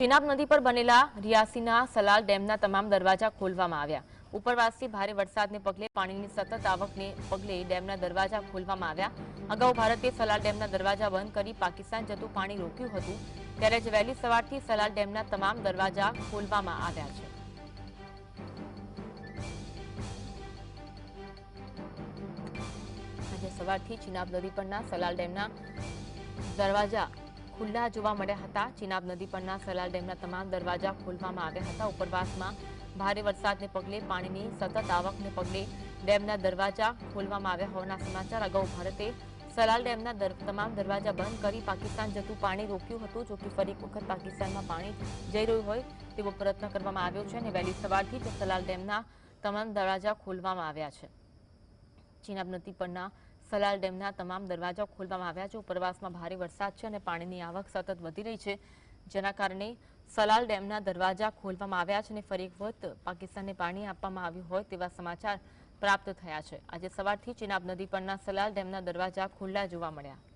ચિનાબ નદી પર બનેલા રિયાસીના સલાલ ડેમના તમામ દરવાજા ખોલવામાં આવ્યા. ઉપરવાસથી ભારે વરસાદને પગલે પાણીની સતત આવકને પગલે ડેમના દરવાજા ખોલવામાં આવ્યા. અગાઉ ભારતે સલાલ ડેમના દરવાજા બંધ કરી પાકિસ્તાન જતું પાણી રોક્યું હતું. ત્યારે જ વહેલી સવારથી સલાલ ડેમના તમામ દરવાજા ખોલવામાં આવ્યા છે. આજે સવારથી ચિનાબ નદી પરના સલાલ ડેમના દરવાજા ખુલ્લા જોવા મળ્યા હતા. ચિનાબ નદી પરના સલાલ ડેમના તમામ દરવાજા ખોલવામાં આવ્યા હતા. ઉપરવાસમાં ભારે વરસાદને પગલે પાણીની સતત આવકને પગલે ડેમના દરવાજા ખોલવામાં આવ્યા હોવાના સમાચાર. અગાઉ ભારતે સલાલ ડેમના તમામ દરવાજા બંધ કરી પાકિસ્તાન જતું પાણી રોક્યું હતું. જો કે ફરી વખત પાકિસ્તાનમાં પાણી જઈ રહ્યું હોય તેવો પ્રયત્ન કરવામાં આવ્યો છે અને વહેલી સવારથી જ સલાલ ડેમના તમામ દરવાજા ખોલવામાં આવ્યા છે. ચિનાબ નદી પરના સલાલ ડેમના તમામ દરવાજા ખોલવામાં આવ્યા છે. ઉપરવાસમાં ભારે વરસાદ છે અને પાણીની આવક સતત વધી રહી છે. જેના કારણે સલાલ ડેમના દરવાજા ખોલવામાં આવ્યા છે અને ફરી એક વખત પાકિસ્તાનને પાણી આપવામાં આવ્યું હોય તેવા સમાચાર પ્રાપ્ત થયા છે. આજે સવારથી ચિનાબ નદી પરના સલાલ ડેમના દરવાજા ખુલ્લા જોવા મળ્યા.